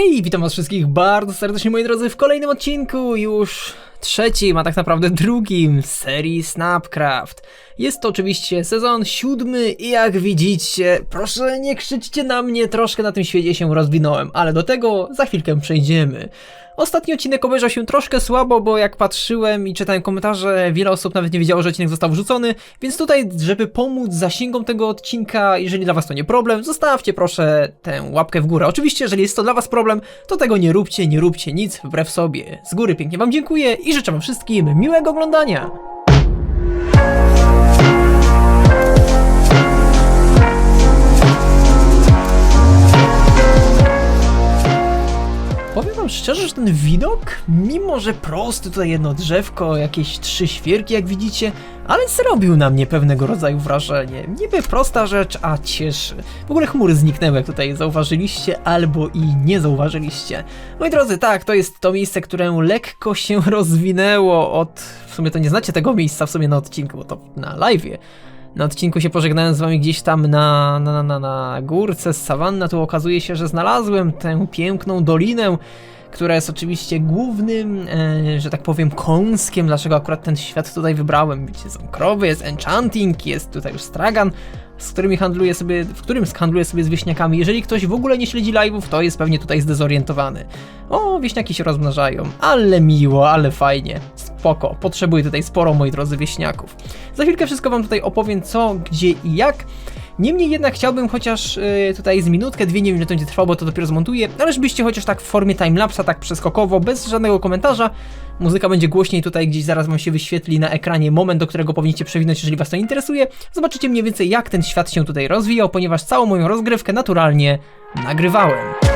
Hej, witam was wszystkich bardzo serdecznie moi drodzy w kolejnym odcinku, już trzecim, a tak naprawdę drugim serii Snapcraft. Jest to oczywiście sezon siódmy i jak widzicie, proszę nie krzyczcie na mnie, troszkę na tym świecie się rozwinąłem, ale do tego za chwilkę przejdziemy. Ostatni odcinek obejrzał się troszkę słabo, bo jak patrzyłem i czytałem komentarze, wiele osób nawet nie wiedziało, że odcinek został wrzucony, więc tutaj, żeby pomóc zasięgom tego odcinka, jeżeli dla was to nie problem, zostawcie proszę tę łapkę w górę. Oczywiście, jeżeli jest to dla was problem, to tego nie róbcie, nie róbcie nic wbrew sobie. Z góry pięknie wam dziękuję i życzę wam wszystkim miłego oglądania. Wam szczerze, że ten widok, mimo że prosty tutaj jedno drzewko, jakieś trzy świerki jak widzicie, ale zrobił na mnie pewnego rodzaju wrażenie. Niby prosta rzecz, a cieszy. W ogóle chmury zniknęły, jak tutaj zauważyliście, albo i nie zauważyliście. Moi drodzy, tak, to jest to miejsce, które lekko się rozwinęło od... W sumie to nie znacie tego miejsca w sumie na odcinku, bo to na live'ie. Na odcinku się pożegnałem z wami gdzieś tam na, na, na, na, na górce z sawanna. Tu okazuje się, że znalazłem tę piękną dolinę, która jest oczywiście głównym, e, że tak powiem, kąskiem, dlaczego akurat ten świat tutaj wybrałem. Widzicie, są krowy, jest enchanting, jest tutaj już stragan, z którymi handluję sobie, w którym handluję sobie z wieśniakami. Jeżeli ktoś w ogóle nie śledzi live'ów, to jest pewnie tutaj zdezorientowany. O, wieśniaki się rozmnażają, ale miło, ale fajnie. Spoko, potrzebuję tutaj sporo, moi drodzy wieśniaków. Za chwilkę wszystko wam tutaj opowiem co, gdzie i jak. Niemniej jednak chciałbym chociaż y, tutaj z minutkę, dwie, nie wiem ile to będzie trwało, bo to dopiero zmontuję, ale żebyście chociaż tak w formie timelapsa, tak przeskokowo, bez żadnego komentarza. Muzyka będzie głośniej tutaj, gdzieś zaraz wam się wyświetli na ekranie moment, do którego powinniście przewinąć, jeżeli was to interesuje. Zobaczycie mniej więcej jak ten świat się tutaj rozwijał, ponieważ całą moją rozgrywkę naturalnie nagrywałem.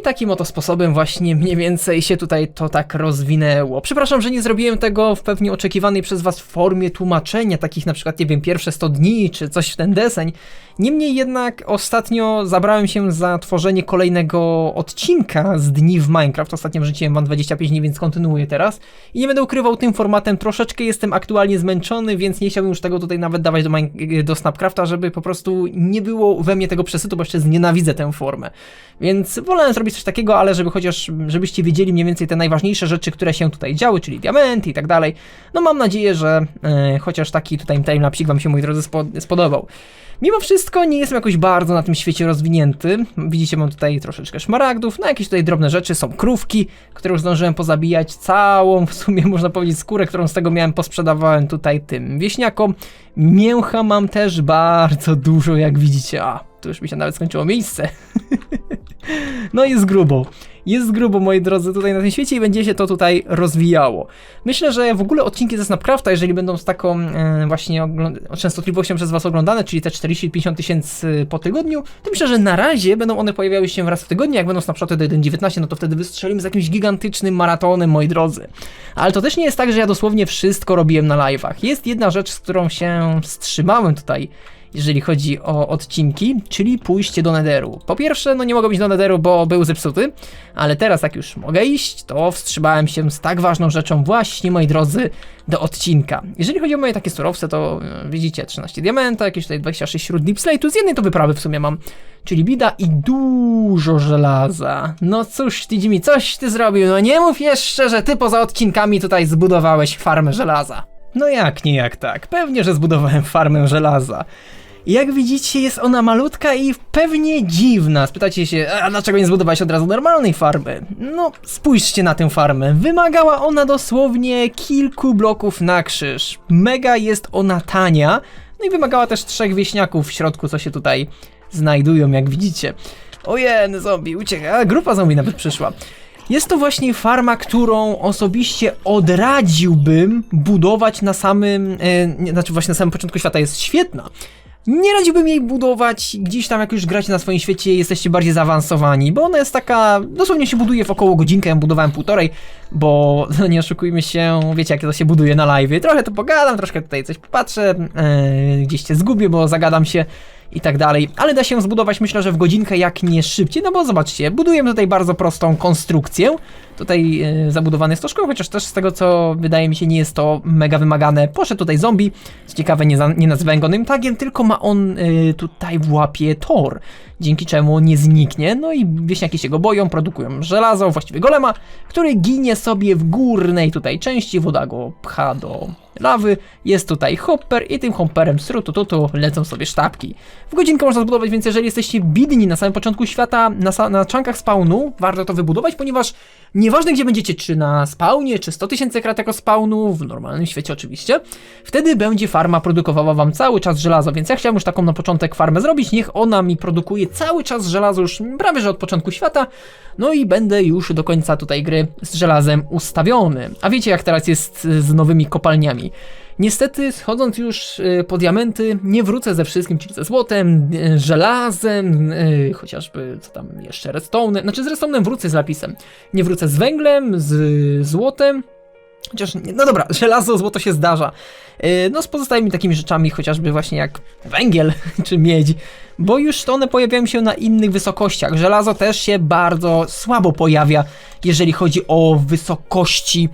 I takim oto sposobem właśnie mniej więcej się tutaj to tak rozwinęło. Przepraszam, że nie zrobiłem tego w pewnie oczekiwanej przez was formie tłumaczenia, takich na przykład, nie wiem, pierwsze 100 dni, czy coś w ten deseń. Niemniej jednak ostatnio zabrałem się za tworzenie kolejnego odcinka z dni w Minecraft. Ostatnio wrzuciłem wam 25 dni, więc kontynuuję teraz. I nie będę ukrywał tym formatem, troszeczkę jestem aktualnie zmęczony, więc nie chciałbym już tego tutaj nawet dawać do, Mine- do Snapcrafta, żeby po prostu nie było we mnie tego przesytu, bo jeszcze znienawidzę tę formę. Więc wolałem zrobić coś takiego, ale żeby chociaż, żebyście wiedzieli mniej więcej te najważniejsze rzeczy, które się tutaj działy, czyli diamenty i tak dalej. No mam nadzieję, że e, chociaż taki tutaj timelapsik wam się, moi drodzy, spo, spodobał. Mimo wszystko nie jestem jakoś bardzo na tym świecie rozwinięty. Widzicie, mam tutaj troszeczkę szmaragdów, no jakieś tutaj drobne rzeczy, są krówki, które już zdążyłem pozabijać, całą w sumie można powiedzieć skórę, którą z tego miałem, posprzedawałem tutaj tym wieśniakom. Mięcha mam też bardzo dużo, jak widzicie. A, tu już mi się nawet skończyło miejsce. no jest grubo. Jest grubo, moi drodzy, tutaj na tym świecie i będzie się to tutaj rozwijało. Myślę, że w ogóle odcinki ze Snapcrafta, jeżeli będą z taką e, właśnie częstotliwością przez Was oglądane, czyli te 40-50 tysięcy po tygodniu, to myślę, że na razie będą one pojawiały się raz w tygodniu. Jak będą Snapchaty do 1.19, no to wtedy wystrzelimy z jakimś gigantycznym maratonem, moi drodzy. Ale to też nie jest tak, że ja dosłownie wszystko robiłem na live'ach. Jest jedna rzecz, z którą się wstrzymałem tutaj jeżeli chodzi o odcinki, czyli pójście do Netheru. Po pierwsze, no nie mogę iść do Netheru, bo był zepsuty, ale teraz jak już mogę iść, to wstrzymałem się z tak ważną rzeczą właśnie, moi drodzy, do odcinka. Jeżeli chodzi o moje takie surowce, to e, widzicie 13 diamenta, jakieś tutaj 26 śród deep slate'u, z jednej to wyprawy w sumie mam, czyli bida i dużo żelaza. No cóż, ty mi coś ty zrobił, no nie mów jeszcze, że ty poza odcinkami tutaj zbudowałeś farmę żelaza. No jak nie jak tak, pewnie, że zbudowałem farmę żelaza. Jak widzicie, jest ona malutka i pewnie dziwna. Spytacie się, a dlaczego nie zbudowałeś od razu normalnej farmy? No, spójrzcie na tę farmę. Wymagała ona dosłownie kilku bloków na krzyż. Mega jest ona tania. No i wymagała też trzech wieśniaków w środku, co się tutaj znajdują, jak widzicie. Ojen, zombie, ucieka. Grupa zombie nawet przyszła. Jest to właśnie farma, którą osobiście odradziłbym budować na samym, e, znaczy właśnie na samym początku świata. Jest świetna. Nie radziłbym jej budować gdzieś tam, jak już gracie na swoim świecie, jesteście bardziej zaawansowani, bo ona jest taka, dosłownie się buduje w około godzinkę, ja budowałem półtorej, bo no nie oszukujmy się, wiecie jak to się buduje na live. Trochę to pogadam, troszkę tutaj coś popatrzę, e, gdzieś cię zgubię, bo zagadam się i tak dalej, ale da się zbudować myślę, że w godzinkę jak nie szybciej, no bo zobaczcie, budujemy tutaj bardzo prostą konstrukcję, tutaj e, zabudowany jest to szkoły, chociaż też z tego co wydaje mi się nie jest to mega wymagane, poszedł tutaj zombie, ciekawe nie, nie nazywałem go name tagiem, tylko ma on e, tutaj w łapie tor, dzięki czemu nie zniknie, no i wieśniaki się go boją, produkują żelazo, właściwie golema, który ginie sobie w górnej tutaj części, woda go pcha do lawy, jest tutaj hopper i tym hopperem srutututu lecą sobie sztabki. W godzinkę można zbudować, więc jeżeli jesteście bidni na samym początku świata, na, na czankach spawnu, warto to wybudować, ponieważ nieważne gdzie będziecie, czy na spawnie, czy 100 tysięcy kratek o spawnu, w normalnym świecie oczywiście, wtedy będzie farma produkowała wam cały czas żelazo, więc ja chciałem już taką na początek farmę zrobić, niech ona mi produkuje cały czas żelazo już prawie że od początku świata, no i będę już do końca tutaj gry z żelazem ustawiony. A wiecie jak teraz jest z nowymi kopalniami. Niestety, schodząc już y, po diamenty, nie wrócę ze wszystkim, czyli ze złotem, y, żelazem, y, chociażby co tam jeszcze, redstone, znaczy z redstone'em wrócę z lapisem. Nie wrócę z węglem, z złotem, Chociaż, no dobra, żelazo, złoto się zdarza. No z pozostałymi takimi rzeczami, chociażby właśnie jak węgiel czy miedź, bo już one pojawiają się na innych wysokościach. Żelazo też się bardzo słabo pojawia, jeżeli chodzi o wysokości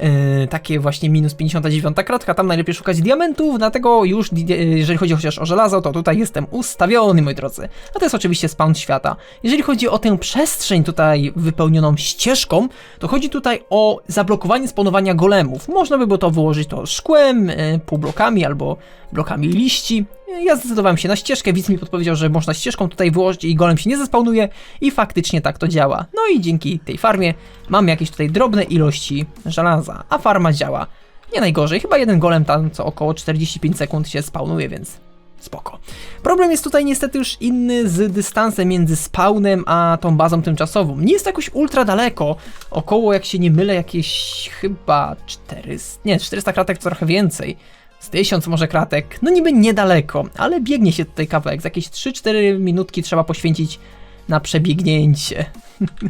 yy, takie właśnie minus 59 kratka, tam najlepiej szukać diamentów, dlatego już yy, jeżeli chodzi chociaż o żelazo, to tutaj jestem ustawiony, moi drodzy. A to jest oczywiście spawn świata. Jeżeli chodzi o tę przestrzeń tutaj wypełnioną ścieżką, to chodzi tutaj o zablokowanie spawnowania golemów. Można by było to wyłożyć to szkłem, yy, półblokami albo blokami liści. Ja zdecydowałem się na ścieżkę, widz mi podpowiedział, że można ścieżką tutaj wyłożyć i golem się nie zespawnuje i faktycznie tak to działa. No i dzięki tej farmie mam jakieś tutaj drobne ilości żelaza, a farma działa nie najgorzej. Chyba jeden golem tam co około 45 sekund się spawnuje, więc spoko. Problem jest tutaj niestety już inny z dystansem między spawnem a tą bazą tymczasową. Nie jest jakoś ultra daleko, około jak się nie mylę jakieś chyba 400, nie 400 kratek trochę więcej z 1000 może kratek, no niby niedaleko, ale biegnie się tutaj kawałek, z jakieś 3-4 minutki trzeba poświęcić na przebiegnięcie.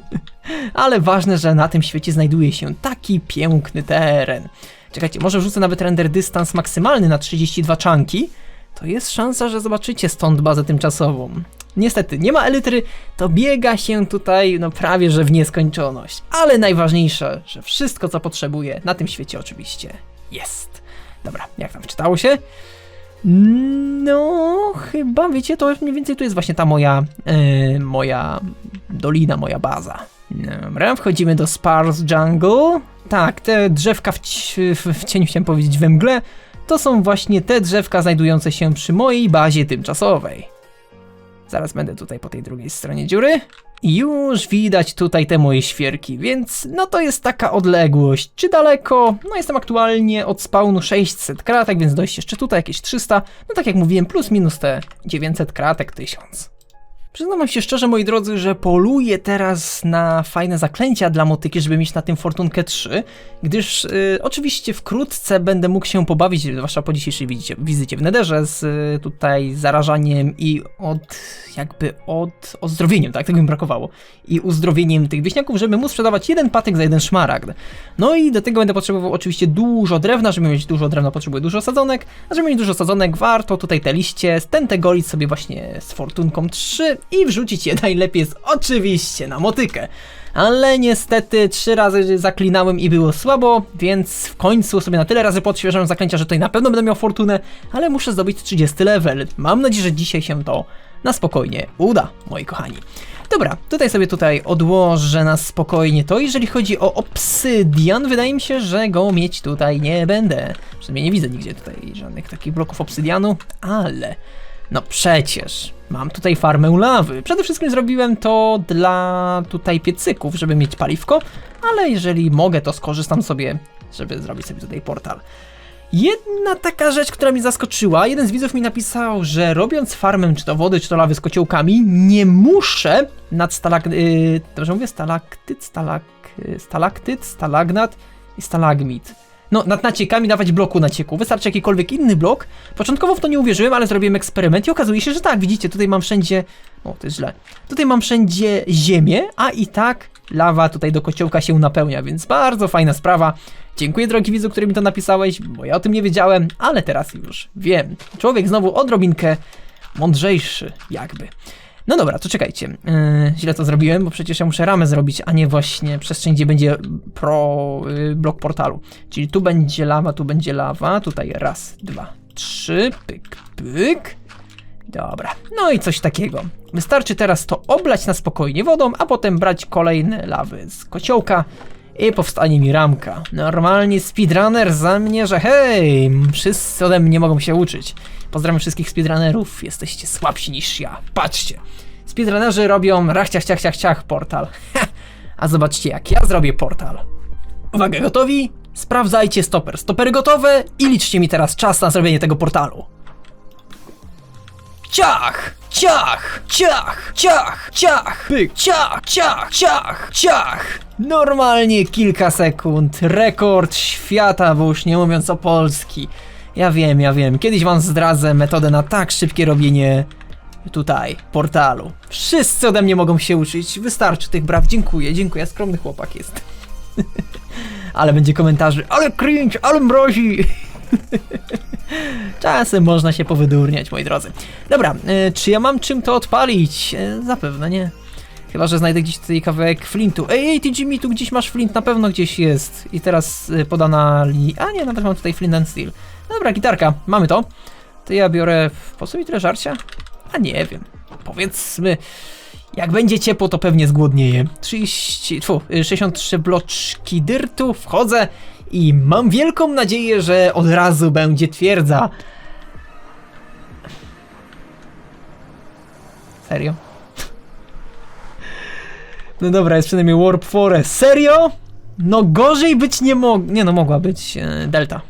ale ważne, że na tym świecie znajduje się taki piękny teren. Czekajcie, może wrzucę nawet render dystans maksymalny na 32 czanki, to jest szansa, że zobaczycie stąd bazę tymczasową. Niestety, nie ma elitry, to biega się tutaj no prawie że w nieskończoność. Ale najważniejsze, że wszystko co potrzebuję na tym świecie oczywiście jest. Dobra, jak tam czytało się? No, chyba wiecie, to mniej więcej tu jest właśnie ta moja, yy, moja dolina, moja baza. Dobra, wchodzimy do Sparse Jungle. Tak, te drzewka w, w, w cieniu chciałem powiedzieć we mgle, to są właśnie te drzewka znajdujące się przy mojej bazie tymczasowej. Zaraz będę tutaj po tej drugiej stronie dziury. I już widać tutaj te moje świerki, więc no to jest taka odległość. Czy daleko? No jestem aktualnie od spawnu 600 kratek, więc dojść jeszcze tutaj jakieś 300. No tak jak mówiłem, plus minus te 900 kratek, 1000. Przyznam wam się szczerze, moi drodzy, że poluję teraz na fajne zaklęcia dla motyki, żeby mieć na tym Fortunkę 3, gdyż y, oczywiście wkrótce będę mógł się pobawić, zwłaszcza po dzisiejszej wizycie, wizycie w Nederze, z y, tutaj zarażaniem i od jakby od ozdrowieniem, tak, tego mi brakowało, i uzdrowieniem tych wieśniaków, żeby móc sprzedawać jeden patyk za jeden szmaragd. No i do tego będę potrzebował oczywiście dużo drewna, żeby mieć dużo drewna potrzebuję dużo sadzonek, a żeby mieć dużo sadzonek warto tutaj te liście stentegolić sobie właśnie z Fortunką 3 i wrzucić je najlepiej jest oczywiście na motykę. Ale niestety trzy razy zaklinałem i było słabo, więc w końcu sobie na tyle razy podświeżałem zaklęcia, że tutaj na pewno będę miał fortunę, ale muszę zdobyć 30 level. Mam nadzieję, że dzisiaj się to na spokojnie uda, moi kochani. Dobra, tutaj sobie tutaj odłożę na spokojnie to. Jeżeli chodzi o obsydian, wydaje mi się, że go mieć tutaj nie będę. Przynajmniej nie widzę nigdzie tutaj żadnych takich bloków obsydianu, ale No przecież, mam tutaj farmę lawy. Przede wszystkim zrobiłem to dla tutaj piecyków, żeby mieć paliwko, ale jeżeli mogę, to skorzystam sobie, żeby zrobić sobie tutaj portal. Jedna taka rzecz, która mnie zaskoczyła, jeden z widzów mi napisał, że robiąc farmę czy to wody, czy to lawy z kociołkami, nie muszę nad stalag... Yy, dobrze mówię? Stalaktyt, stalak... y, stalaktyt, stalagnat i stalagmit. No, nad naciekami dawać bloku nacieku. Wystarczy jakikolwiek inny blok. Początkowo w to nie uwierzyłem, ale zrobiłem eksperyment i okazuje się, że tak, widzicie, tutaj mam wszędzie... O, to jest źle. Tutaj mam wszędzie ziemię, a i tak lawa tutaj do kociołka się napełnia, więc bardzo fajna sprawa. Dziękuję drogi widzu, który mi to napisałeś, bo ja o tym nie wiedziałem, ale teraz już wiem. Człowiek znowu odrobinkę mądrzejszy, jakby. No dobra, to czekajcie. Yy, źle to zrobiłem, bo przecież ja muszę ramę zrobić, a nie właśnie przestrzeń, gdzie będzie pro yy, blok portalu. Czyli tu będzie lawa, tu będzie lawa, tutaj raz, dwa, trzy, pyk, pyk. Dobra, no i coś takiego. Wystarczy teraz to oblać na spokojnie wodą, a potem brać kolejne lawy z kociołka i powstanie mi ramka. Normalnie speedrunner za mnie, że hej, wszyscy ode mnie mogą się uczyć. Pozdrawiam wszystkich speedrunnerów, jesteście słabsi niż ja. Patrzcie, speedrunnerzy robią rachciach, ciach, ciach, ciach portal. A zobaczcie jak ja zrobię portal. Uwaga, gotowi? Sprawdzajcie stoper. Stopery gotowe i liczcie mi teraz czas na zrobienie tego portalu. Ciach! Ciach! Ciach! Ciach! Ciach! Pyk! Ciach! Ciach! Ciach! Ciach! Normalnie kilka sekund. Rekord świata, bo już nie mówiąc o Polski. Ja wiem, ja wiem. Kiedyś wam zdradzę metodę na tak szybkie robienie tutaj, portalu. Wszyscy ode mnie mogą się uczyć. Wystarczy tych braw. Dziękuję, dziękuję. Skromny chłopak jest. ale będzie komentarzy. Ale cringe, ale mrozi. Czasem można się powydurniać, moi drodzy. Dobra, e, czy ja mam czym to odpalić? E, zapewne nie. Chyba, że znajdę gdzieś tutaj kawałek flintu. Ej, ej, ty Jimmy, tu gdzieś masz flint, na pewno gdzieś jest. I teraz e, podana li... A nie, nawet mam tutaj flint and steel. Dobra, gitarka, mamy to. To ja biorę... Po co mi tyle żarcia? A nie wiem. Powiedzmy... Jak będzie ciepło, to pewnie zgłodnieję. 30, tfu, y, 63 bloczki dyrtu, wchodzę i mam wielką nadzieję, że od razu będzie twierdza. Serio? No dobra, jest przynajmniej Warp Forest. Serio? No gorzej być nie mogło. Nie no, mogła być e, Delta.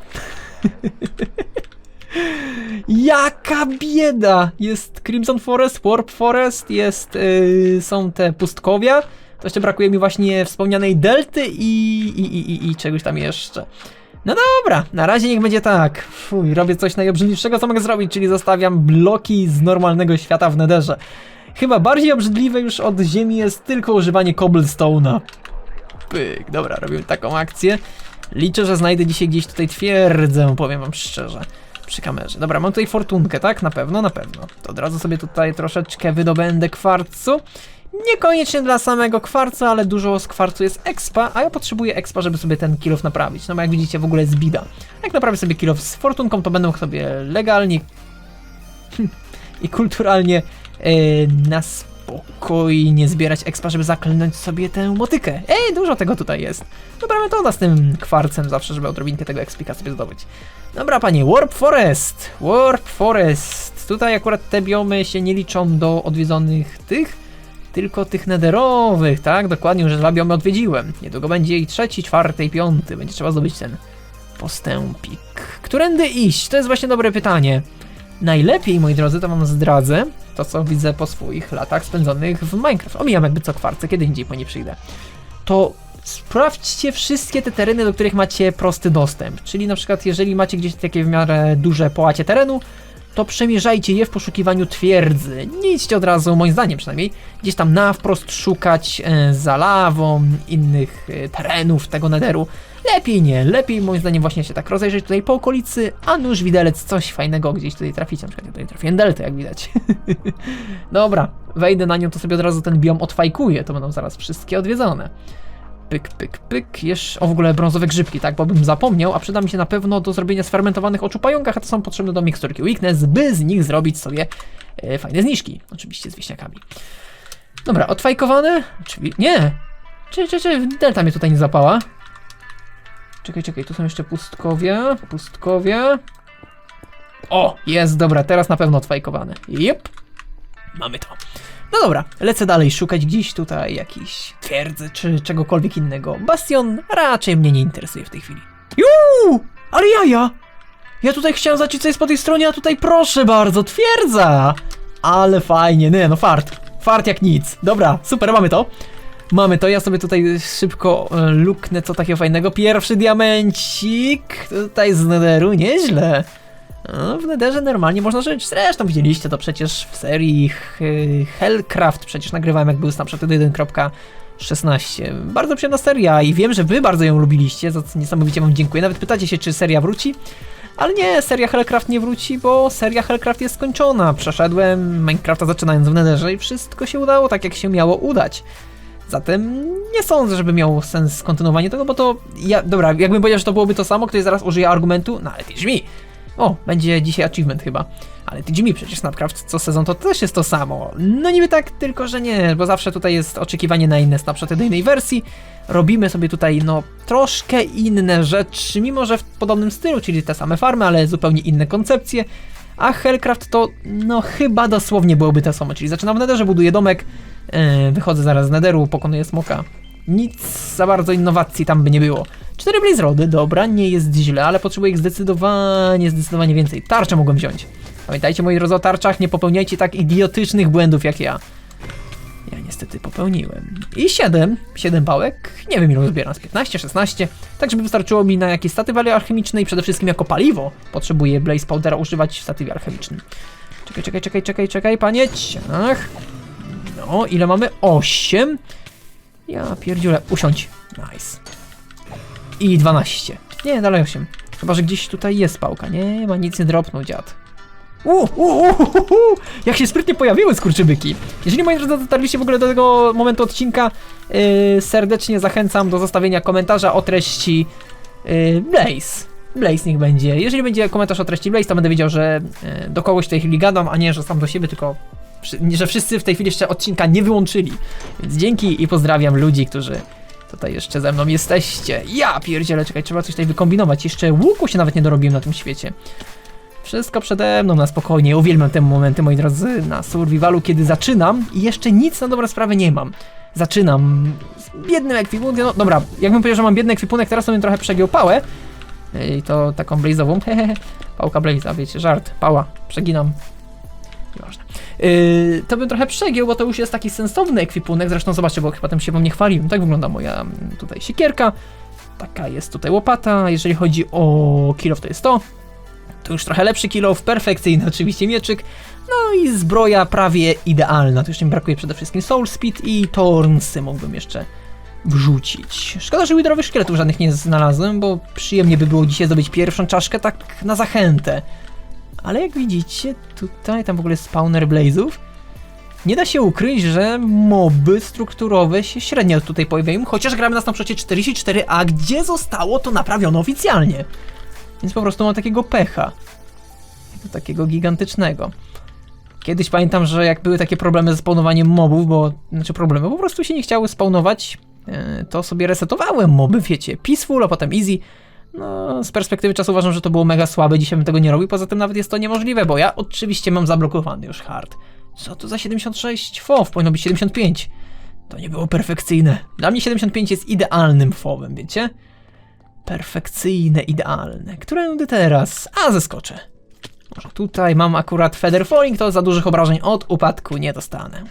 Jaka bieda! Jest Crimson Forest, Warp Forest, jest, yy, są te pustkowia. To jeszcze brakuje mi właśnie wspomnianej delty i, i, i, i, i czegoś tam jeszcze. No dobra, na razie niech będzie tak. Fuj, robię coś najobrzydliwszego, co mogę zrobić, czyli zostawiam bloki z normalnego świata w nederze. Chyba bardziej obrzydliwe już od ziemi jest tylko używanie cobblestone'a. Pyk, dobra, robimy taką akcję. Liczę, że znajdę dzisiaj gdzieś tutaj twierdzę, powiem wam szczerze. Przy kamerze. Dobra, mam tutaj fortunkę, tak? Na pewno, na pewno. To od razu sobie tutaj troszeczkę wydobędę kwarcu. Niekoniecznie dla samego kwarcu, ale dużo z kwarcu jest expa, a ja potrzebuję expa, żeby sobie ten kilof naprawić. No bo jak widzicie, w ogóle jest bida. Jak naprawię sobie kilof z fortunką, to będę mógł sobie legalnie i kulturalnie na spokojnie zbierać expa, żeby zaklnąć sobie tę motykę. Ej, dużo tego tutaj jest. Dobra metoda z tym kwarcem zawsze, żeby odrobinkę tego expika sobie zdobyć. Dobra, panie, Warp Forest! Warp Forest! Tutaj akurat te biomy się nie liczą do odwiedzonych tych, tylko tych nederowych, tak? Dokładnie, już dwa biomy odwiedziłem. Niedługo będzie i trzeci, czwarty i piąty. Będzie trzeba zdobyć ten postępik. Którędy iść? To jest właśnie dobre pytanie. Najlepiej, moi drodzy, to wam zdradzę to, co widzę po swoich latach spędzonych w Minecraft. Omijam jakby co kwarce, kiedy indziej po nie przyjdę. To sprawdźcie wszystkie te tereny, do których macie prosty dostęp. Czyli na przykład, jeżeli macie gdzieś takie w miarę duże połacie terenu, to przemierzajcie je w poszukiwaniu twierdzy. Nie idźcie od razu, moim zdaniem przynajmniej, gdzieś tam na wprost szukać e, za lawą, innych e, terenów tego nederu. Lepiej nie, lepiej moim zdaniem właśnie się tak rozejrzeć tutaj po okolicy, a nóż widelec coś fajnego gdzieś tutaj trafić. Na przykład ja tutaj trafiłem deltę, jak widać. Dobra, wejdę na nią, to sobie od razu ten biom odfajkuję, to będą zaraz wszystkie odwiedzone. Pyk, pyk, pyk. Jeszcze, o w ogóle brązowe grzybki, tak, bo bym zapomniał, a przyda mi się na pewno do zrobienia sfermentowanych oczu pająkach, a to są potrzebne do miksturki Weakness, by z nich zrobić sobie e, fajne zniżki. Oczywiście z wieśniakami. Dobra, odfajkowane? Oczywiście, nie. Czy, czy, czy, delta mnie tutaj nie zapała. Czekaj, czekaj, tu są jeszcze pustkowia, pustkowia. O, jest, dobra, teraz na pewno odfajkowane. Jep. Mamy to. No dobra, lecę dalej szukać gdzieś tutaj jakiejś twierdzy czy czegokolwiek innego. Bastion raczej mnie nie interesuje w tej chwili. Juu! Ale jaja! Ja tutaj chciałem zacząć co jest po tej stronie, a tutaj proszę bardzo, twierdza! Ale fajnie, nie no fart. Fart jak nic. Dobra, super, mamy to. Mamy to, ja sobie tutaj szybko e, luknę co takiego fajnego. Pierwszy diamencik tutaj z nederu, nieźle. No, w Netherze normalnie można żyć. Zresztą widzieliście to przecież w serii Hellcraft. Przecież nagrywałem jak był Snapchat 1.16. Bardzo przyjemna seria i wiem, że wy bardzo ją lubiliście, za co niesamowicie wam dziękuję. Nawet pytacie się, czy seria wróci. Ale nie, seria Hellcraft nie wróci, bo seria Hellcraft jest skończona. Przeszedłem Minecrafta zaczynając w Netherze i wszystko się udało tak, jak się miało udać. Zatem nie sądzę, żeby miało sens kontynuowanie tego, bo to. Ja, dobra, jakbym powiedział, że to byłoby to samo, ktoś zaraz użyje argumentu, no ale ty. O, będzie dzisiaj achievement chyba. Ale ty przecież Snapcraft co sezon to też jest to samo. No niby tak, tylko że nie, bo zawsze tutaj jest oczekiwanie na inne Snapchaty do innej wersji. Robimy sobie tutaj, no, troszkę inne rzeczy, mimo że w podobnym stylu, czyli te same farmy, ale zupełnie inne koncepcje. A Hellcraft to, no, chyba dosłownie byłoby to samo, czyli zaczynam w Netherze, buduję domek, wychodzę zaraz z Netheru, pokonuję smoka. Nic za bardzo innowacji tam by nie było. Cztery Blaze Rody, dobra, nie jest źle, ale potrzebuję ich zdecydowanie, zdecydowanie więcej. Tarczę mogłem wziąć. Pamiętajcie, moi drodzy, o tarczach, nie popełniajcie tak idiotycznych błędów jak ja. Ja niestety popełniłem. I 7, 7 pałek, nie wiem ile zbieram, z 15, 16, tak żeby wystarczyło mi na jakieś statywy alchemiczne i przede wszystkim jako paliwo potrzebuję Blaze Powdera używać w statywie alchemicznym. Czekaj, czekaj, czekaj, czekaj, czekaj, panie, ciach. No, ile mamy? 8. Ja pierdziule, usiądź. Nice. I 12. Nie, dalej 8. Chyba, że gdzieś tutaj jest pałka. Nie ma nic nie dropnął dziad. Uuu, uuu, uuu, jak się sprytnie pojawiły skurczybyki. Jeżeli moi drodzy dotarliście w ogóle do tego momentu odcinka, yy, serdecznie zachęcam do zostawienia komentarza o treści yy, Blaze. Blaze niech będzie. Jeżeli będzie komentarz o treści Blaze, to będę wiedział, że yy, do kogoś tej chwili gadam, a nie, że sam do siebie, tylko że wszyscy w tej chwili jeszcze odcinka nie wyłączyli. Więc dzięki i pozdrawiam ludzi, którzy tutaj jeszcze ze mną jesteście. Ja pierdzielę, czekaj, trzeba coś tutaj wykombinować. Jeszcze łuku się nawet nie dorobiłem na tym świecie. Wszystko przede mną na spokojnie. Uwielbiam te momenty, moi drodzy, na survivalu, kiedy zaczynam i jeszcze nic na dobrą sprawę nie mam. Zaczynam z biednym ekwipunkiem. No dobra, jakbym powiedział, że mam biedny ekwipunek, teraz sobie trochę przegiął pałę. I to taką blazową. Hehehe. Pałka blaza, wiecie, żart. Pała. Przeginam. Nieważne. Yy, to bym trochę przegiął, bo to już jest taki sensowny ekwipunek. Zresztą zobaczcie, bo chyba tym się wam nie chwaliłem. Tak wygląda moja mm, tutaj siekierka. Taka jest tutaj łopata. Jeżeli chodzi o kilof, to jest to. To już trochę lepszy kilof, perfekcyjny oczywiście mieczyk. No i zbroja prawie idealna. Tu jeszcze mi brakuje przede wszystkim soul speed i tornsy mógłbym jeszcze wrzucić. Szkoda, że widrowych szkieletów żadnych nie znalazłem, bo przyjemnie by było dzisiaj zdobyć pierwszą czaszkę tak na zachętę. Ale jak widzicie, tutaj tam w ogóle spawner blazów. Nie da się ukryć, że moby strukturowe się średnio tutaj pojawiają, chociaż gramy na Snapshocie 44, a gdzie zostało to naprawione oficjalnie. Więc po prostu mam takiego pecha. Takiego gigantycznego. Kiedyś pamiętam, że jak były takie problemy ze spawnowaniem mobów, bo, znaczy problemy, po prostu się nie chciały spawnować, e, to sobie resetowałem moby, wiecie, peaceful, a potem easy. No, z perspektywy czasu uważam, że to było mega słabe, dzisiaj bym tego nie robił, poza tym nawet jest to niemożliwe, bo ja oczywiście mam zablokowany już hard. Co to za 76? FOW, powinno być 75. To nie było perfekcyjne. Dla mnie 75 jest idealnym FOWem, wiecie? Perfekcyjne, idealne. Którędy teraz? A, zeskoczę. Może tutaj mam akurat feather falling, to za dużych obrażeń od upadku nie dostanę.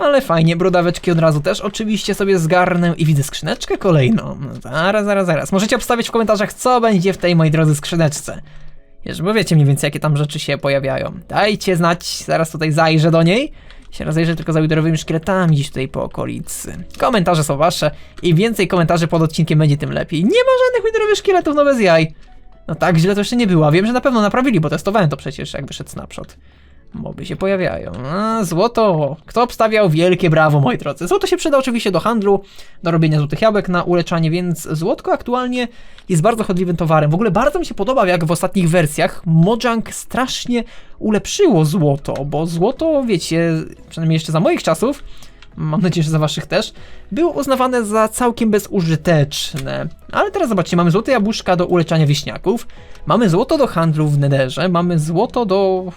Ale fajnie, brodaweczki od razu też oczywiście sobie zgarnę i widzę skrzyneczkę kolejną. No zaraz, zaraz, zaraz. Możecie obstawić w komentarzach, co będzie w tej, moi drodzy, skrzyneczce. Bo wiecie mniej więcej, jakie tam rzeczy się pojawiają. Dajcie znać, zaraz tutaj zajrzę do niej. Się rozejrzę tylko za widorowymi szkieletami gdzieś tutaj po okolicy. Komentarze są wasze. Im więcej komentarzy pod odcinkiem będzie, tym lepiej. Nie ma żadnych widorowych szkieletów, no bez jaj. No tak źle to jeszcze nie było. Wiem, że na pewno naprawili, bo testowałem to przecież, jak wyszedł snapshot. Moby się pojawiają. A, złoto. Kto obstawiał? Wielkie brawo, moi drodzy. Złoto się przyda oczywiście do handlu, do robienia złotych jabłek na uleczanie, więc złotko aktualnie jest bardzo chodliwym towarem. W ogóle bardzo mi się podoba, jak w ostatnich wersjach Mojang strasznie ulepszyło złoto, bo złoto, wiecie, przynajmniej jeszcze za moich czasów, mam nadzieję, że za waszych też, było uznawane za całkiem bezużyteczne. Ale teraz zobaczcie, mamy złote jabłuszka do uleczania wieśniaków, mamy złoto do handlu w Nederze, mamy złoto do...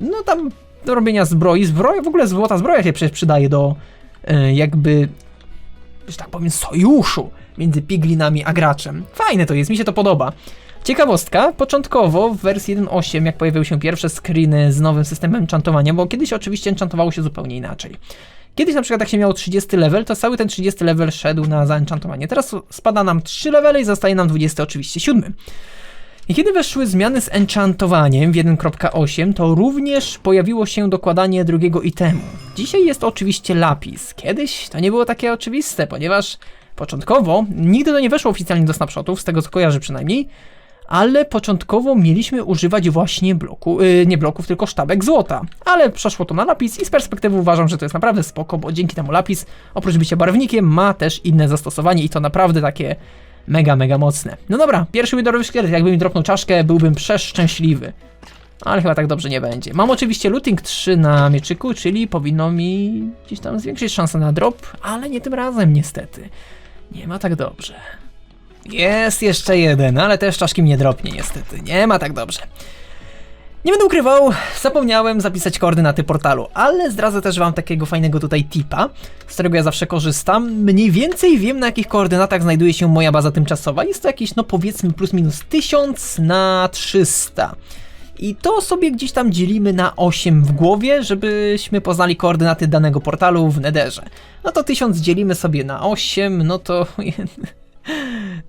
No tam do robienia zbroi. Zbroja, w ogóle złota zbroja się przecież przydaje do e, jakby, że tak powiem, sojuszu między piglinami a graczem. Fajne to jest, mi się to podoba. Ciekawostka, początkowo w wersji 1.8, jak pojawiły się pierwsze screeny z nowym systemem enchantowania, bo kiedyś oczywiście enchantowało się zupełnie inaczej. Kiedyś na przykład jak się miało 30 level, to cały ten 30 level szedł na zaenchantowanie. Teraz spada nam 3 levely i zostaje nam 20 oczywiście 7. I kiedy weszły zmiany z enchantowaniem w 1.8, to również pojawiło się dokładanie drugiego itemu. Dzisiaj jest to oczywiście lapis. Kiedyś to nie było takie oczywiste, ponieważ początkowo nigdy to nie weszło oficjalnie do snapshotów, z tego co kojarzę przynajmniej, ale początkowo mieliśmy używać właśnie bloku, yy, nie bloków, tylko sztabek złota. Ale przeszło to na lapis i z perspektywy uważam, że to jest naprawdę spoko, bo dzięki temu lapis, oprócz bycia barwnikiem, ma też inne zastosowanie i to naprawdę takie mega, mega mocne. No dobra, pierwszy widorowy szkielet, jakby mi dropnął czaszkę, byłbym przeszczęśliwy. Ale chyba tak dobrze nie będzie. Mam oczywiście looting 3 na mieczyku, czyli powinno mi gdzieś tam zwiększyć szansę na drop, ale nie tym razem niestety. Nie ma tak dobrze. Jest jeszcze jeden, ale też czaszki mnie dropnie niestety. Nie ma tak dobrze. Nie będę ukrywał, zapomniałem zapisać koordynaty portalu, ale zdradzę też wam takiego fajnego tutaj tipa, z którego ja zawsze korzystam. Mniej więcej wiem na jakich koordynatach znajduje się moja baza tymczasowa. Jest to jakieś, no powiedzmy plus minus 1000 na 300. I to sobie gdzieś tam dzielimy na 8 w głowie, żebyśmy poznali koordynaty danego portalu w Netherze. No to 1000 dzielimy sobie na 8, no to...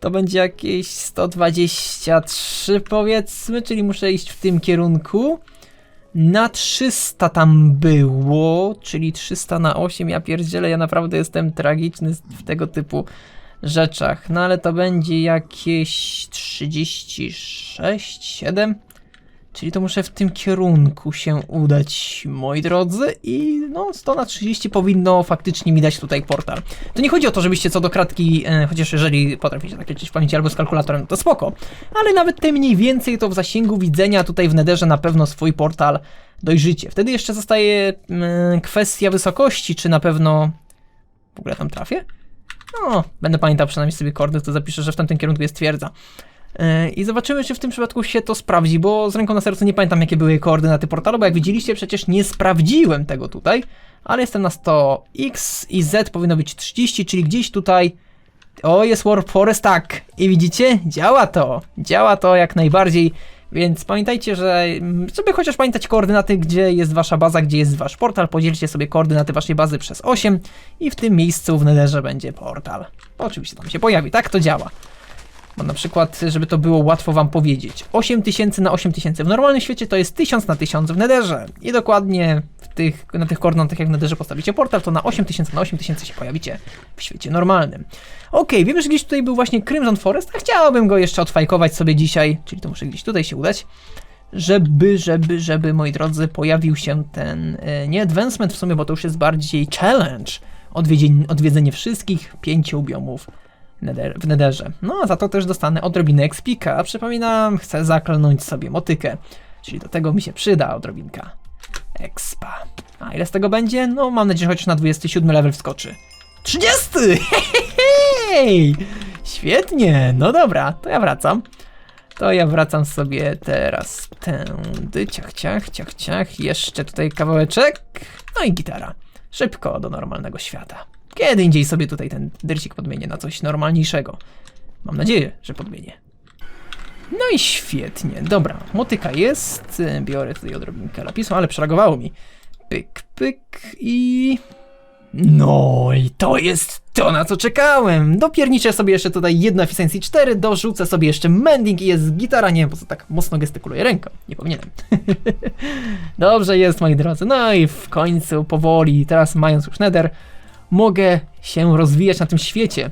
To będzie jakieś 123 powiedzmy, czyli muszę iść w tym kierunku. Na 300 tam było, czyli 300 na 8, ja pierdzielę, ja naprawdę jestem tragiczny w tego typu rzeczach. No ale to będzie jakieś 36, 7? Czyli to muszę w tym kierunku się udać, moi drodzy, i no 100 na 30 powinno faktycznie mi dać tutaj portal. To nie chodzi o to, żebyście co do kratki, e, chociaż jeżeli potraficie tak liczyć w pamięci albo z kalkulatorem, to spoko, ale nawet te mniej więcej to w zasięgu widzenia tutaj w Nederze na pewno swój portal dojrzycie. Wtedy jeszcze zostaje mm, kwestia wysokości, czy na pewno w ogóle tam trafię? No, będę pamiętał przynajmniej sobie kordy, to zapiszę, że w tamtym kierunku jest twierdza. Yy, I zobaczymy, czy w tym przypadku się to sprawdzi, bo z ręką na sercu nie pamiętam, jakie były koordynaty portalu, bo jak widzieliście, przecież nie sprawdziłem tego tutaj, ale jestem na 100. X i Z powinno być 30, czyli gdzieś tutaj. O, jest Warp Forest, tak. I widzicie? Działa to. Działa to jak najbardziej. Więc pamiętajcie, że żeby chociaż pamiętać koordynaty, gdzie jest wasza baza, gdzie jest wasz portal, podzielcie sobie koordynaty waszej bazy przez 8 i w tym miejscu w Netherze będzie portal. Oczywiście tam się pojawi, tak to działa. Bo na przykład, żeby to było łatwo wam powiedzieć, 8000 na 8000 w normalnym świecie to jest 1000 na 1000 w Netherze. I dokładnie tych, na tych koordynatach jak w Netherze postawicie portal, to na 8000 na 8000 się pojawicie w świecie normalnym. Ok, wiemy, że gdzieś tutaj był właśnie Crimson Forest, a chciałbym go jeszcze odfajkować sobie dzisiaj, czyli to muszę gdzieś tutaj się udać żeby, żeby, żeby, moi drodzy, pojawił się ten, e, nie advancement w sumie, bo to już jest bardziej challenge, odwiedzenie, odwiedzenie wszystkich pięciu biomów w Netherze. No a za to też dostanę odrobinę expika, przypominam, chcę zaklnąć sobie motykę, czyli do tego mi się przyda odrobinka expa. A ile z tego będzie? No mam nadzieję, że chociaż na 27 level wskoczy. 30! Hej! Świetnie, no dobra, to ja wracam. To ja wracam sobie teraz tędy, ciach, ciach, ciach, ciach, jeszcze tutaj kawałeczek, no i gitara. Szybko do normalnego świata. Kiedy indziej sobie tutaj ten dyrcik podmienię na coś normalniejszego. Mam nadzieję, że podmienię. No i świetnie, dobra, motyka jest, biorę tutaj odrobinkę lapisu, ale przeragowało mi. Pyk, pyk i... No i to jest to, na co czekałem. Dopierniczę sobie jeszcze tutaj jedno Efficiency 4, dorzucę sobie jeszcze mending i jest gitara. Nie wiem, po co tak mocno gestykuluję ręką. Nie powinienem. Dobrze jest, moi drodzy. No i w końcu, powoli, teraz mając już nether, mogę się rozwijać na tym świecie.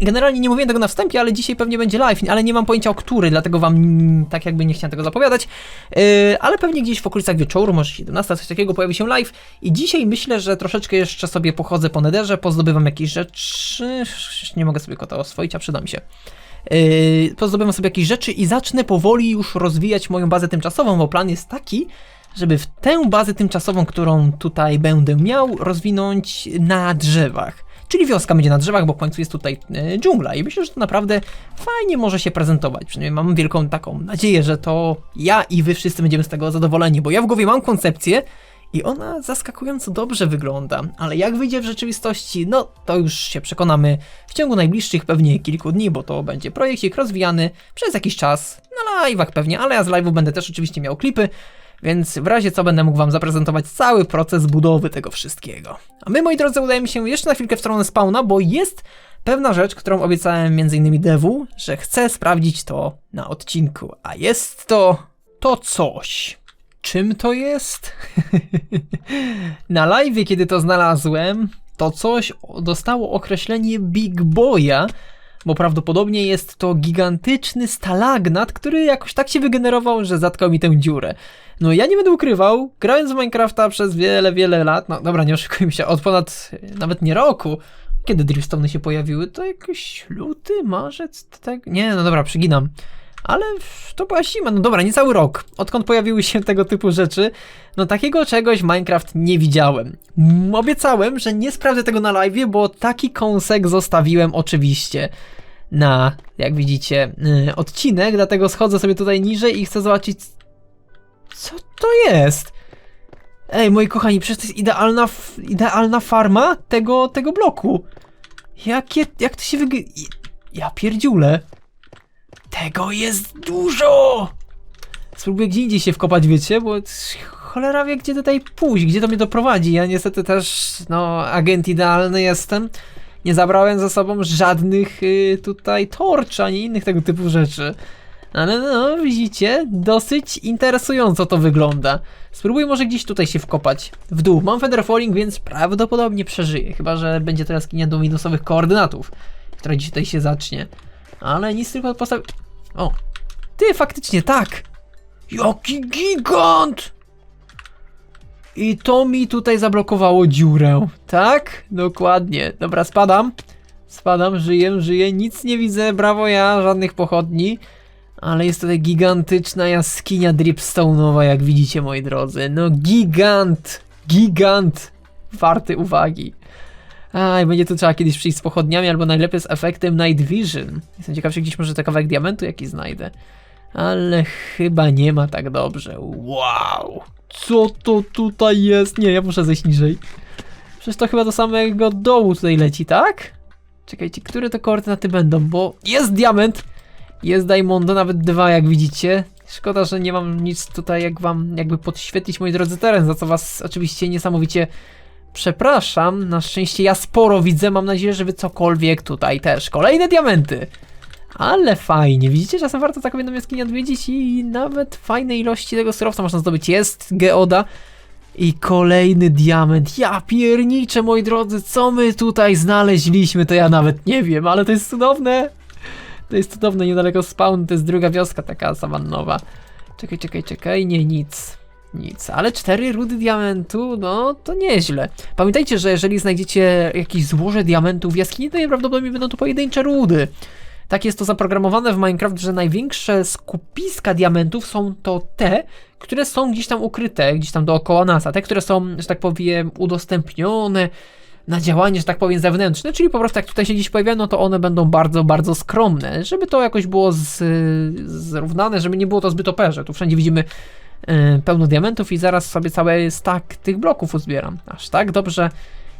Generalnie nie mówiłem tego na wstępie, ale dzisiaj pewnie będzie live, ale nie mam pojęcia o który, dlatego wam tak jakby nie chciałem tego zapowiadać. Yy, ale pewnie gdzieś w okolicach wieczoru, może 17, coś takiego pojawi się live. I dzisiaj myślę, że troszeczkę jeszcze sobie pochodzę po nederze, pozdobywam jakieś rzeczy. Nie mogę sobie kota oswoić, a przyda mi się. Yy, pozdobywam sobie jakieś rzeczy i zacznę powoli już rozwijać moją bazę tymczasową, bo plan jest taki, żeby w tę bazę tymczasową, którą tutaj będę miał, rozwinąć na drzewach. Czyli wioska będzie na drzewach, bo w końcu jest tutaj e, dżungla i myślę, że to naprawdę fajnie może się prezentować. Przynajmniej mam wielką taką nadzieję, że to ja i wy wszyscy będziemy z tego zadowoleni, bo ja w głowie mam koncepcję i ona zaskakująco dobrze wygląda, ale jak wyjdzie w rzeczywistości, no to już się przekonamy w ciągu najbliższych pewnie kilku dni, bo to będzie projekcik rozwijany przez jakiś czas, na live'ach pewnie, ale ja z live'u będę też oczywiście miał klipy, więc w razie co będę mógł wam zaprezentować cały proces budowy tego wszystkiego. A my, moi drodzy, udajemy się jeszcze na chwilkę w stronę spawna, bo jest pewna rzecz, którą obiecałem m.in. Devu, że chcę sprawdzić to na odcinku, a jest to to coś. Czym to jest? na live, kiedy to znalazłem, to coś dostało określenie Big Boya, bo prawdopodobnie jest to gigantyczny stalagnat, który jakoś tak się wygenerował, że zatkał mi tę dziurę. No ja nie będę ukrywał, grając w Minecrafta przez wiele, wiele lat, no dobra, nie oszukujmy się, od ponad nawet nie roku, kiedy Driftone'y się pojawiły, to jakoś luty, marzec, tak? Nie, no dobra, przyginam. Ale to była zima, no dobra, nie cały rok. Odkąd pojawiły się tego typu rzeczy, no takiego czegoś Minecraft nie widziałem. Obiecałem, że nie sprawdzę tego na live, bo taki kąsek zostawiłem oczywiście na, jak widzicie, yy, odcinek, dlatego schodzę sobie tutaj niżej i chcę zobaczyć, co to jest. Ej, moi kochani, przecież to jest idealna, idealna farma tego, tego bloku. Jakie, jak to się wyg... Ja pierdziule. Tego jest dużo! Spróbuję gdzie indziej się wkopać, wiecie, bo cholera wie, gdzie tutaj pójść, gdzie to mnie doprowadzi. Ja niestety też, no, agent idealny jestem. Nie zabrałem ze sobą żadnych y, tutaj torcz, ani innych tego typu rzeczy. Ale no, widzicie, dosyć interesująco to wygląda. Spróbuję może gdzieś tutaj się wkopać. W dół. Mam feather falling, więc prawdopodobnie przeżyję. Chyba, że będzie to jaskinia do minusowych koordynatów, która dziś tutaj się zacznie. Ale nic tylko postaw... O! Ty, faktycznie, tak! Jaki gigant! I to mi tutaj zablokowało dziurę. Tak? Dokładnie. Dobra, spadam. Spadam, żyję, żyję. Nic nie widzę, brawo ja, żadnych pochodni. Ale jest tutaj gigantyczna jaskinia dripstone'owa, jak widzicie, moi drodzy. No gigant! Gigant! Warty uwagi. A, i będzie tu trzeba kiedyś przyjść z pochodniami, albo najlepiej z efektem Night Vision. Jestem ciekaw, czy gdzieś może ten kawałek diamentu jaki znajdę. Ale chyba nie ma tak dobrze. Wow! Co to tutaj jest? Nie, ja muszę zejść niżej. Przecież to chyba do samego dołu tutaj leci, tak? Czekajcie, które to koordynaty będą, bo jest diament! Jest Diamondo, nawet dwa, jak widzicie. Szkoda, że nie mam nic tutaj, jak wam jakby podświetlić, moi drodzy, teren, za co was oczywiście niesamowicie przepraszam. Na szczęście ja sporo widzę, mam nadzieję, że wy cokolwiek tutaj też. Kolejne diamenty! Ale fajnie, widzicie, czasem warto taką jedną jaskinię odwiedzić i nawet fajne ilości tego surowca można zdobyć. Jest geoda i kolejny diament. Ja pierniczę, moi drodzy, co my tutaj znaleźliśmy, to ja nawet nie wiem, ale to jest cudowne. To jest cudowne, niedaleko spawn, to jest druga wioska taka sawannowa. Czekaj, czekaj, czekaj, nie, nic. Nic, ale cztery rudy diamentu, no to nieźle. Pamiętajcie, że jeżeli znajdziecie jakieś złoże diamentów w jaskini, to prawdopodobnie będą to pojedyncze rudy. Tak jest to zaprogramowane w Minecraft, że największe skupiska diamentów są to te, które są gdzieś tam ukryte, gdzieś tam dookoła nas, a te, które są, że tak powiem, udostępnione na działanie, że tak powiem, zewnętrzne, czyli po prostu jak tutaj się gdzieś pojawiają, no to one będą bardzo, bardzo skromne, żeby to jakoś było z, zrównane, żeby nie było to zbyt operze. Tu wszędzie widzimy pełno diamentów i zaraz sobie cały stack tych bloków uzbieram. Aż tak dobrze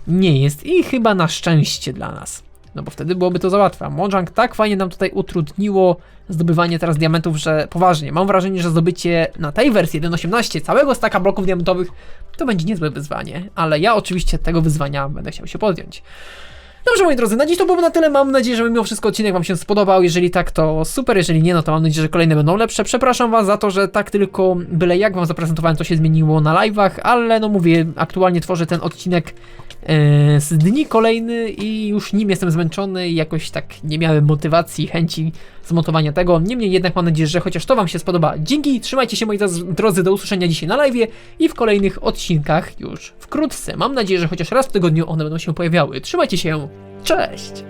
nie jest i chyba na szczęście dla nas. No bo wtedy byłoby to za łatwe. Mojang tak fajnie nam tutaj utrudniło zdobywanie teraz diamentów, że poważnie, mam wrażenie, że zdobycie na tej wersji 1.18 całego staka bloków diamentowych to będzie niezłe wyzwanie, ale ja oczywiście tego wyzwania będę chciał się podjąć. Dobrze, moi drodzy, na dziś to było na tyle. Mam nadzieję, że mimo wszystko odcinek Wam się spodobał. Jeżeli tak, to super. Jeżeli nie, no to mam nadzieję, że kolejne będą lepsze. Przepraszam Was za to, że tak tylko byle jak Wam zaprezentowałem, co się zmieniło na live'ach, ale no mówię, aktualnie tworzę ten odcinek z dni kolejny i już nim jestem zmęczony i jakoś tak nie miałem motywacji, chęci zmontowania tego. Niemniej jednak mam nadzieję, że chociaż to Wam się spodoba. Dzięki, trzymajcie się moi drodzy, do usłyszenia dzisiaj na live i w kolejnych odcinkach już wkrótce. Mam nadzieję, że chociaż raz w tygodniu one będą się pojawiały. Trzymajcie się, cześć!